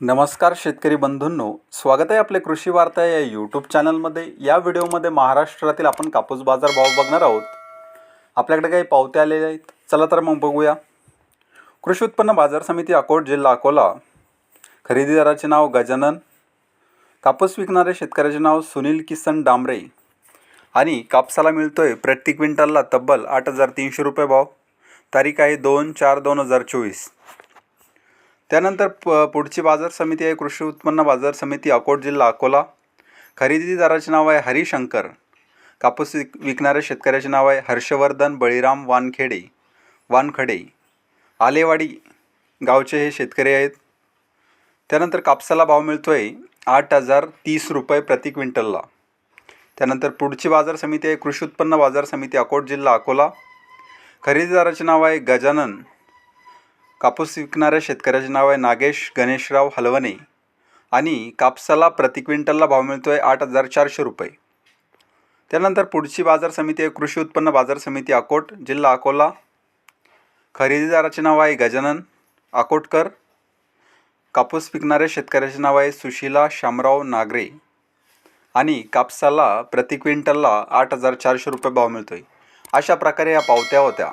नमस्कार शेतकरी बंधूंनो स्वागत आहे आपले कृषी वार्ता या यूट्यूब चॅनलमध्ये या व्हिडिओमध्ये महाराष्ट्रातील आपण कापूस बाजार भाव बघणार आहोत. आपल्याकडे काही पावत्या आलेल्या आहेत. चला तर मग बघूया. कृषी उत्पन्न बाजार समिती अकोट जिल्हा अकोला. खरेदीदाराचे नाव गजानन. कापूस विकणाऱ्या शेतकऱ्याचे नाव सुनील किसन डांबरे. आणि कापसाला मिळतोय प्रति क्विंटलला तब्बल आठ हजार तीनशे रुपये भाव. तारीख आहे दोन चार दोन हजार चोवीस. त्यानंतर प पुढची बाजार समिती आहे कृषी उत्पन्न बाजार समिती अकोट जिल्हा अकोला. खरेदीदाराचे नाव आहे हरिशंकर. कापूस विक विकणाऱ्या शेतकऱ्याचे नाव आहे हर्षवर्धन बळीराम वानखेडे वानखडे. आलेवाडी गावचे हे शेतकरी आहेत. त्यानंतर कापसाला भाव मिळतो आहे आठ हजार तीस रुपये प्रति क्विंटलला. त्यानंतर पुढची बाजार समिती आहे कृषी उत्पन्न बाजार समिती अकोट जिल्हा अकोला. खरेदीदाराचे नाव आहे गजानन कापूस विकणाऱ्या शेतकऱ्याचे नाव आहे नागेश गणेशराव हलवणे. आणि कापसाला प्रति क्विंटलला भाव मिळतो आहे आठ हजार चारशे रुपये. त्यानंतर पुढची बाजार समिती आहे कृषी उत्पन्न बाजार समिती अकोट जिल्हा अकोला. खरेदीदाराचे नाव आहे गजानन अकोटकर. कापूस विकणाऱ्या शेतकऱ्याचे नाव आहे सुशीला शामराव नागरे. आणि कापसाला प्रति क्विंटलला आठ हजार चारशे रुपये भाव मिळतो आहे अशा प्रकारे या पावत्या होत्या.